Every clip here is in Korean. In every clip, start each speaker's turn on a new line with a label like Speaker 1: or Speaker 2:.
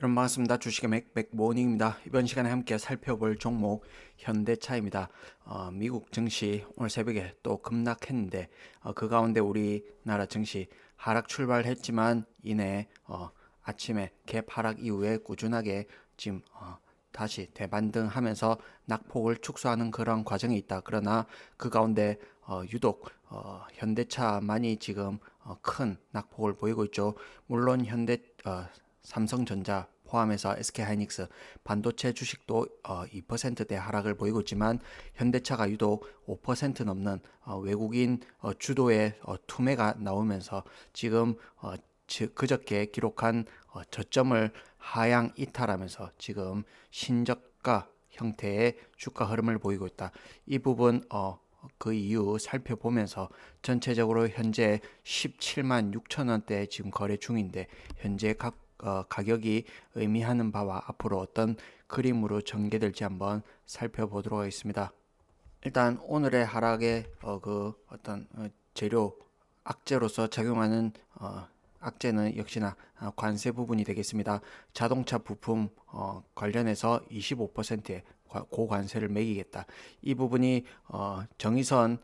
Speaker 1: 여러분 반갑습니다. 주식의 맥백 모닝입니다. 이번 시간에 함께 살펴볼 종목 현대차입니다. 어, 미국 증시 오늘 새벽에 또 급락했는데 어, 그 가운데 우리나라 증시 하락 출발했지만 이내 어, 아침에 갭 하락 이후에 꾸준하게 지금 어, 다시 대반등하면서 낙폭을 축소하는 그런 과정이 있다. 그러나 그 가운데 어, 유독 어, 현대차만이 지금 어, 큰 낙폭을 보이고 있죠. 물론 현대 어, 삼성전자 포함해서 SK하이닉스 반도체 주식도 어, 2%대 하락을 보이고 있지만 현대차가 유독 5% 넘는 어, 외국인 어, 주도의 어, 투매가 나오면서 지금 어, 지- 그저께 기록한 어, 저점을 하향 이탈하면서 지금 신저가 형태의 주가 흐름을 보이고 있다. 이 부분 어, 그 이유 살펴보면서 전체적으로 현재 17만 6천 원대 지금 거래 중인데 현재 각 어, 가격이 의미하는 바와 앞으로 어떤 그림으로 전개될지 한번 살펴보도록 하겠습니다. 일단 오늘의 하락의 어, 그 어떤 어, 재료 악재로서 작용하는 어, 악재는 역시나 어, 관세 부분이 되겠습니다. 자동차 부품 어, 관련해서 25%의 고관세를 매기겠다. 이 부분이 어, 정의선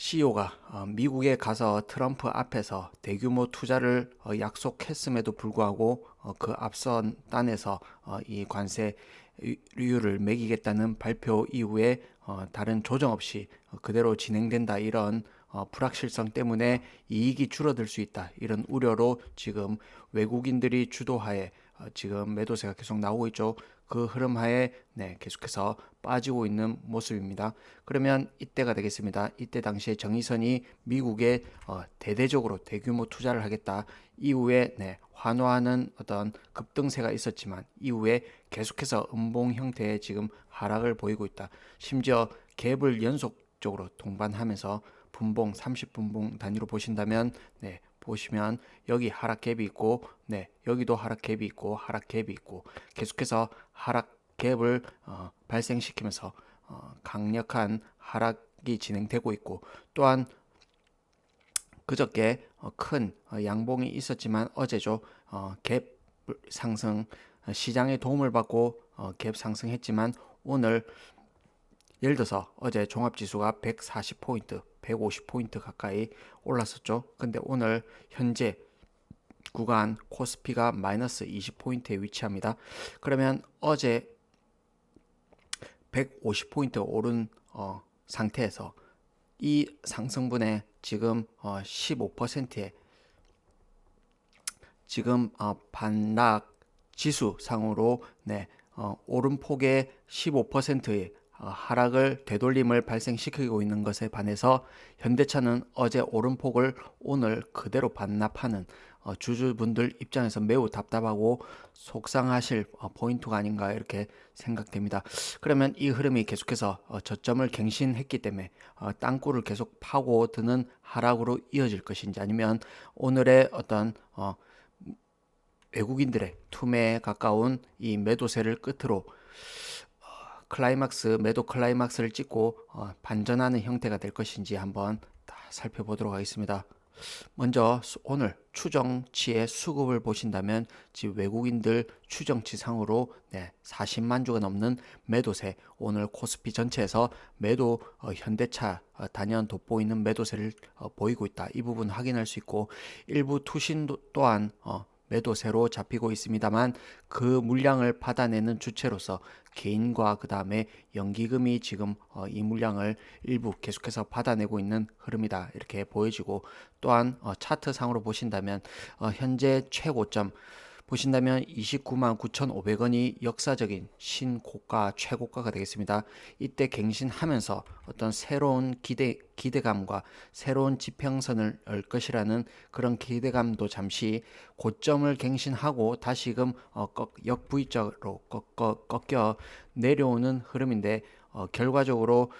Speaker 1: CEO가 어, 미국에 가서 트럼프 앞에서 대규모 투자를 어, 약속했음에도 불구하고 어, 그 앞선 단에서 어, 이 관세율을 매기겠다는 발표 이후에 어, 다른 조정 없이 어, 그대로 진행된다 이런 어, 불확실성 때문에 이익이 줄어들 수 있다 이런 우려로 지금 외국인들이 주도하에 어, 지금 매도세가 계속 나오고 있죠. 그 흐름 하에 네, 계속해서 빠지고 있는 모습입니다. 그러면 이때가 되겠습니다. 이때 당시에 정의선이 미국에 어, 대대적으로 대규모 투자를 하겠다. 이후에 네, 환호하는 어떤 급등세가 있었지만 이후에 계속해서 음봉 형태의 지금 하락을 보이고 있다. 심지어 갭을 연속적으로 동반하면서 분봉 30분봉 단위로 보신다면 네, 보시면 여기 하락 갭이 있고 네, 여기도 하락 갭이 있고 하락 갭이 있고 계속해서 하락 갭을 어, 발생시키면서 어, 강력한 하락이 진행되고 있고 또한 그저께 어, 큰 어, 양봉이 있었지만 어제죠 어, 갭 상승 어, 시장의 도움을 받고 어, 갭 상승했지만 오늘 예를 들어서 어제 종합지수가 140포인트, 150포인트 가까이 올랐었죠. 근데 오늘 현재 구간 코스피가 마이너스 20포인트에 위치합니다. 그러면 어제 150포인트 오른 어, 상태에서 이 상승분의 지금 어, 15%의 지금 어, 반락 지수 상으로 네, 어, 오름폭의 15%의 어, 하락을 되돌림을 발생시키고 있는 것에 반해서 현대차는 어제 오름폭을 오늘 그대로 반납하는 어, 주주분들 입장에서 매우 답답하고 속상하실 어, 포인트가 아닌가 이렇게 생각됩니다. 그러면 이 흐름이 계속해서 어, 저점을 갱신했기 때문에 어, 땅굴을 계속 파고 드는 하락으로 이어질 것인지 아니면 오늘의 어떤 어, 외국인들의 투매에 가까운 이 매도세를 끝으로 어, 클라이막스 매도 클라이막스를 찍고 어, 반전하는 형태가 될 것인지 한번 다 살펴보도록 하겠습니다. 먼저 수- 오늘 추정치의 수급을 보신다면 지금 외국인들 추정치 상으로 네, 40만 주가 넘는 매도세 오늘 코스피 전체에서 매도 어, 현대차 어, 단연 돋보이는 매도세를 어, 보이고 있다. 이 부분 확인할 수 있고 일부 투신 도 또한 어, 매도세로 잡히고 있습니다만 그 물량을 받아내는 주체로서 개인과 그 다음에 연기금이 지금 어, 이 물량을 일부 계속해서 받아내고 있는 흐름이다. 이렇게 보여지고 또한 어, 차트 상으로 보신다면 어, 현재 최고점 보신다면 29만 9,500원이 역사적인 신고가 최고가가 되겠습니다. 이때 갱신하면서 어떤 새로운 기대 기대감과 새로운 지평선을 열 것이라는 그런 기대감도 잠시 고점을 갱신하고 다시금 어, 꺾어, 꺾여 내려오는 흐름인데 어, 결과적으로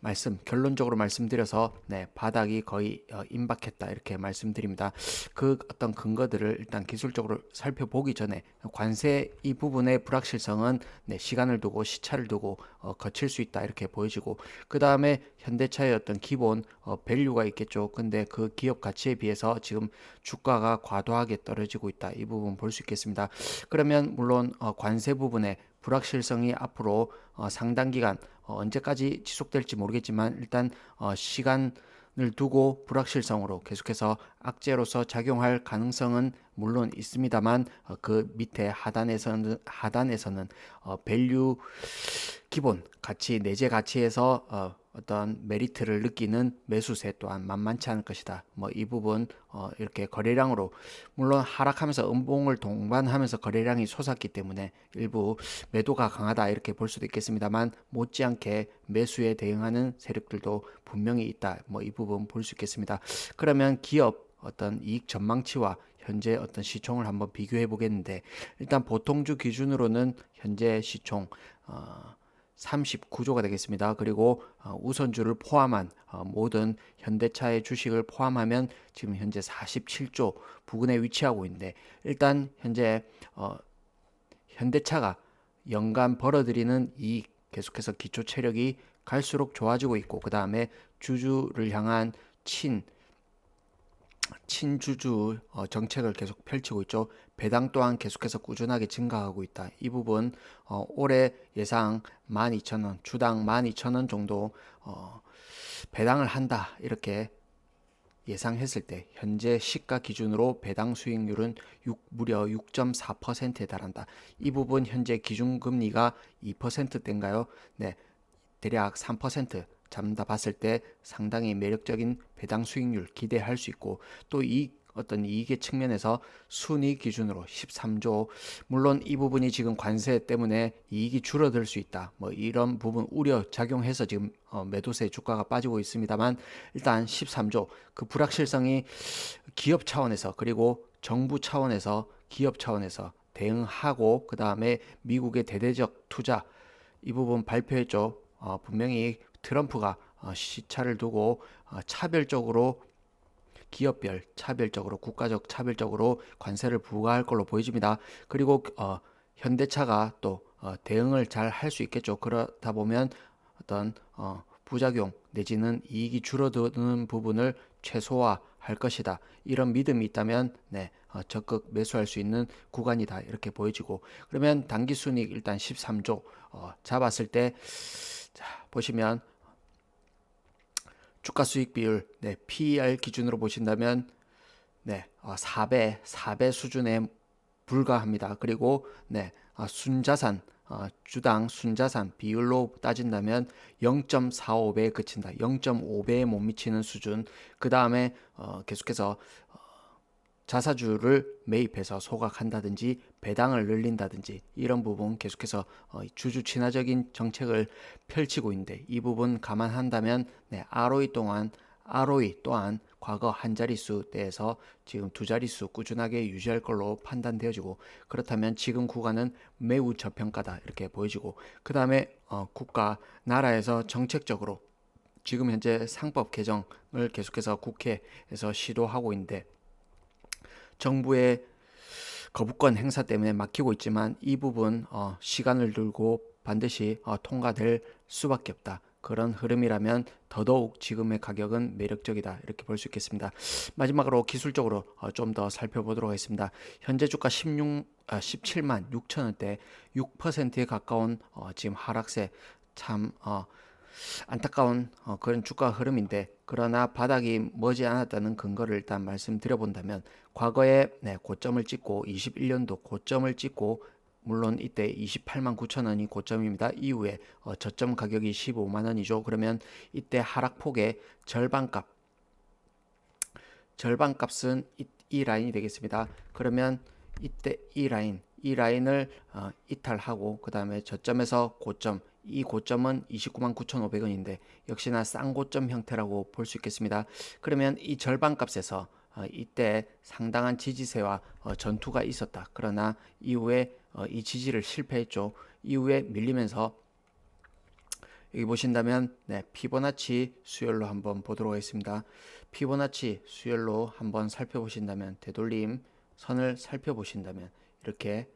Speaker 1: 말씀 결론적으로 말씀드려서 네 바닥이 거의 어, 임박했다 이렇게 말씀드립니다. 그 어떤 근거들을 일단 기술적으로 살펴보기 전에 관세 이 부분의 불확실성은 네, 시간을 두고 시차를 두고 어, 거칠 수 있다 이렇게 보여지고 그 다음에 현대차의 어떤 기본 어, 밸류가 있겠죠. 근데 그 기업 가치에 비해서 지금 주가가 과도하게 떨어지고 있다. 이 부분 볼 수 있겠습니다. 그러면 물론 어, 관세 부분에 불확실성이 앞으로 어, 상당 기간 어, 언제까지 지속될지 모르겠지만 일단 어, 시간을 두고 불확실성으로 계속해서 악재로서 작용할 가능성은 물론 있습니다만 어, 그 밑에 하단에서는 하단에서는 어, 밸류 기본 가치 내재 가치에서 어, 어떤 메리트를 느끼는 매수세 또한 만만치 않을 것이다. 뭐 이 부분 어, 이렇게 거래량으로 물론 하락하면서 음봉을 동반하면서 거래량이 솟았기 때문에 일부 매도가 강하다 이렇게 볼 수도 있겠습니다만 못지않게 매수에 대응하는 세력들도 분명히 있다. 뭐 이 부분 볼 수 있겠습니다. 그러면 기업 어떤 이익 전망치와 현재 어떤 시총을 한번 비교해 보겠는데 일단 보통주 기준으로는 현재 시총 어, 39조가 되겠습니다. 그리고 어, 우선주를 포함한 어, 모든 현대차의 주식을 포함하면 지금 현재 47조 부근에 위치하고 있는데 일단 현재 어, 현대차가 연간 벌어들이는 이익 계속해서 기초 체력이 갈수록 좋아지고 있고 그 다음에 주주를 향한 친 친주주 어, 정책을 계속 펼치고 있죠. 배당 또한 계속해서 꾸준하게 증가하고 있다. 이 부분 어, 올해 예상 12,000원, 주당 12,000원 정도 어, 배당을 한다. 이렇게 예상했을 때 현재 시가 기준으로 배당 수익률은 6, 무려 6.4%에 달한다. 이 부분 현재 기준금리가 2%대인가요? 네, 대략 3% 잡다 봤을 때 상당히 매력적인 배당 수익률 기대할 수 있고 또이 어떤 이익의 측면에서 순위 기준으로 13조. 물론 이 부분이 지금 관세 때문에 이익이 줄어들 수 있다. 뭐 이런 부분 우려 작용해서 지금 어, 매도세 주가가 빠지고 있습니다만 일단 13조. 그 불확실성이 기업 차원에서 그리고 정부 차원에서 기업 차원에서 대응하고 그 다음에 미국의 대대적 투자 이 부분 발표했죠. 어, 분명히 트럼프가 어, 시차를 두고 어, 차별적으로 기업별 차별적으로 국가적 차별적으로 관세를 부과할 걸로 보여집니다. 그리고 어, 현대차가 또 어, 대응을 잘 할 수 있겠죠. 그러다 보면 어떤 어, 부작용 내지는 이익이 줄어드는 부분을 최소화할 것이다. 이런 믿음이 있다면 네, 어, 적극 매수할 수 있는 구간이다. 이렇게 보여지고 그러면 단기 순익 일단 13조 어, 잡았을 때 자, 보시면 주가 수익 비율, 네, PER 기준으로 보신다면 네, 어, 4배, 4배 수준에 불과합니다. 그리고 네, 어, 순자산, 어, 주당 순자산 비율로 따진다면 0.45배에 그친다. 0.5배에 못 미치는 수준. 그 다음에 어, 계속해서 자사주를 매입해서 소각한다든지 배당을 늘린다든지 이런 부분 계속해서 어, 주주 친화적인 정책을 펼치고 있는데 이 부분 감안한다면 네, ROE 동안 ROE 또한 과거 한 자릿수 대에서 지금 두 자릿수 꾸준하게 유지할 걸로 판단되어지고 그렇다면 지금 구간은 매우 저평가다 이렇게 보여지고 그 다음에 어, 국가 나라에서 정책적으로 지금 현재 상법 개정을 계속해서 국회에서 시도하고 있는데 정부의 거부권 행사 때문에 막히고 있지만 이 부분 어, 시간을 들고 반드시 어, 통과될 수밖에 없다. 그런 흐름이라면 더더욱 지금의 가격은 매력적이다 이렇게 볼 수 있겠습니다. 마지막으로 기술적으로 어, 좀더 살펴보도록 하겠습니다. 현재 주가 16, 아, 17만 6천 원대 6%에 가까운 어, 지금 하락세 참 어, 안타까운 어, 그런 주가 흐름인데 그러나 바닥이 머지 않았다는 근거를 일단 말씀드려 본다면 과거에 네, 고점을 찍고 21년도 고점을 찍고 물론 이때 28만 9천 원이 고점입니다. 이후에 어, 저점 가격이 15만 원이죠. 그러면 이때 하락폭의 절반값 절반값은 이, 이 라인이 되겠습니다. 그러면 이때 이 라인 이 라인을 어, 이탈하고 그 다음에 저점에서 고점 이 고점은 29만 9,500원인데 역시나 쌍고점 형태라고 볼 수 있겠습니다. 그러면 이 절반 값에서 어, 이때 상당한 지지세와 어, 전투가 있었다. 그러나 이후에 어, 이 지지를 실패했죠. 이후에 밀리면서 여기 보신다면 네, 피보나치 수열로 한번 보도록 하겠습니다. 피보나치 수열로 한번 살펴보신다면 되돌림 선을 살펴보신다면 이렇게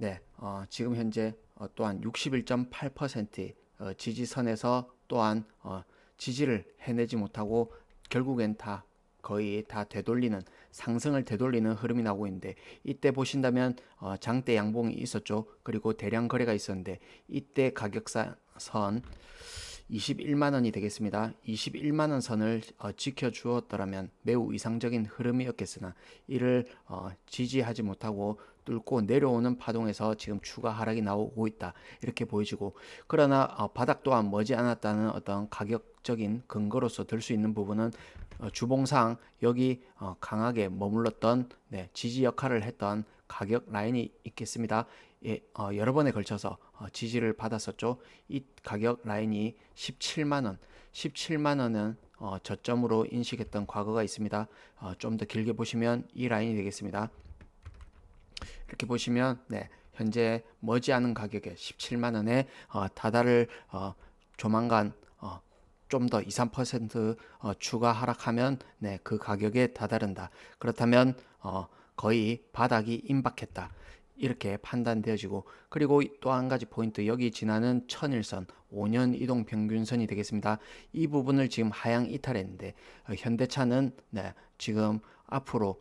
Speaker 1: 네, 어, 지금 현재 어, 또한 61.8% 어, 지지선에서 또한 어, 지지를 해내지 못하고 결국엔 다 거의 다 되돌리는 상승을 되돌리는 흐름이 나오고 있는데 이때 보신다면 어, 장대 양봉이 있었죠. 그리고 대량 거래가 있었는데 이때 가격선 21만 원이 되겠습니다. 21만 원 선을 어, 지켜 주었더라면 매우 이상적인 흐름이었겠으나 이를 어, 지지하지 못하고 뚫고 내려오는 파동에서 지금 추가 하락이 나오고 있다 이렇게 보여지고 그러나 어, 바닥 또한 머지 않았다는 어떤 가격적인 근거로서 들 수 있는 부분은 어, 주봉상 여기 어, 강하게 머물렀던 네, 지지 역할을 했던 가격 라인이 있겠습니다. 예, 어, 여러 번에 걸쳐서 어, 지지를 받았었죠. 이 가격 라인이 17만 원, 17만 원은 어, 저점으로 인식했던 과거가 있습니다. 어, 좀 더 길게 보시면 이 라인이 되겠습니다. 이렇게 보시면 네, 현재 머지않은 가격에 17만 원에 어, 다다를 어, 조만간 어, 좀더 2, 3% 어, 추가 하락하면 네, 그 가격에 다다른다. 그렇다면 어, 거의 바닥이 임박했다. 이렇게 판단되어지고 그리고 또 한 가지 포인트 여기 지나는 천일선 5년 이동 평균선이 되겠습니다. 이 부분을 지금 하향 이탈했는데 어, 현대차는 네, 지금 앞으로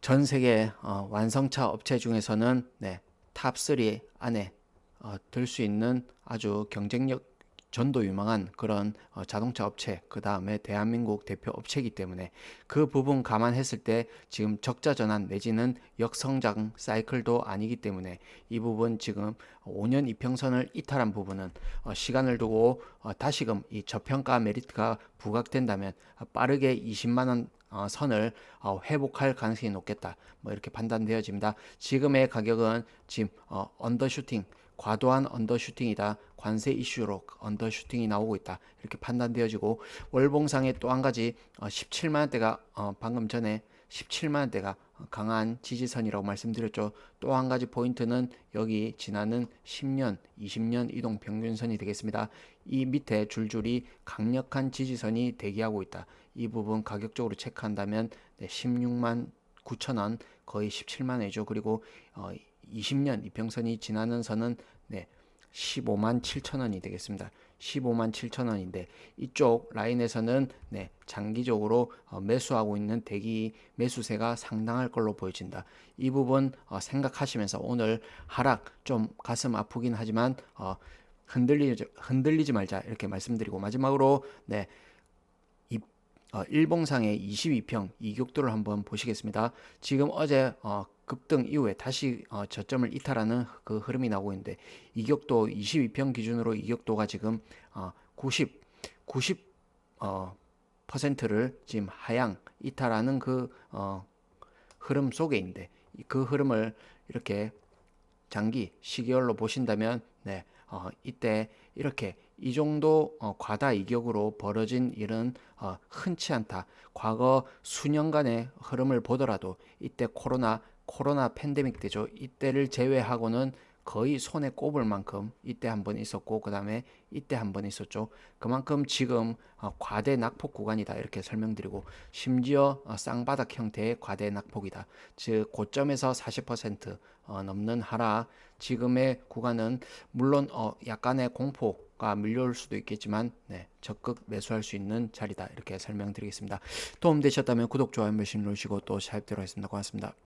Speaker 1: 전 세계 어, 완성차 업체 중에서는 네, 탑3 안에 어, 들 수 있는 아주 경쟁력 전도 유망한 그런 어, 자동차 업체 그 다음에 대한민국 대표 업체이기 때문에 그 부분 감안했을 때 지금 적자 전환 내지는 역성장 사이클도 아니기 때문에 이 부분 지금 5년 이평선을 이탈한 부분은 어, 시간을 두고 어, 다시금 이 저평가 메리트가 부각된다면 어, 빠르게 20만 원 어, 선을 어, 회복할 가능성이 높겠다. 뭐 이렇게 판단되어집니다. 지금의 가격은 지금 어, 언더슈팅 과도한 언더슈팅이다. 관세 이슈로 언더슈팅이 나오고 있다. 이렇게 판단되어지고 월봉상에 또 한 가지 어, 17만 원대가 어, 방금 전에 17만 원대가 강한 지지선이라고 말씀드렸죠. 또 한 가지 포인트는 여기 지나는 10년, 20년 이동 평균선이 되겠습니다. 이 밑에 줄줄이 강력한 지지선이 대기하고 있다. 이 부분 가격적으로 체크한다면 네, 16만 9천 원, 거의 17만 원이죠. 그리고 어, 20년 이평선이 지나는 선은 네, 15만 7천 원이 되겠습니다. 15만 7천 원인데 이쪽 라인에서는 네, 장기적으로 어, 매수하고 있는 대기 매수세가 상당할 걸로 보여진다. 이 부분 어, 생각하시면서 오늘 하락 좀 가슴 아프긴 하지만 어, 흔들리지 흔들리지 말자 이렇게 말씀드리고 마지막으로 네. 이 어, 일봉상의 22평 이격도를 한번 보시겠습니다. 지금 어제 어, 급등 이후에 다시 어, 저점을 이탈하는 그 흐름이 나오고 있는데 이격도 22평 기준으로 이격도가 지금 어, 90 90 어, 퍼센트를 지금 하향 이탈하는 그 어, 흐름 속에 있는데 이그 흐름을 이렇게 장기 시계열로 보신다면 네, 어, 이때 이렇게 이 정도 어, 과다 이격으로 벌어진 일은 어, 흔치 않다. 과거 수년간의 흐름을 보더라도 이때 코로나 코로나 팬데믹 때죠. 이때를 제외하고는 거의 손에 꼽을 만큼 이때 한 번 있었고 그 다음에 이때 한 번 있었죠. 그만큼 지금 어, 과대 낙폭 구간이다 이렇게 설명드리고 심지어 어, 쌍바닥 형태의 과대 낙폭이다. 즉 고점에서 40% 어, 넘는 하락 지금의 구간은 물론 어, 약간의 공포 가 밀려올 수도 있겠지만 네, 적극 매수할 수 있는 자리다 이렇게 설명드리겠습니다. 도움 되셨다면 구독 좋아요 한 번씩 누르시고 또 샤입대로 하겠습니다. 고맙습니다.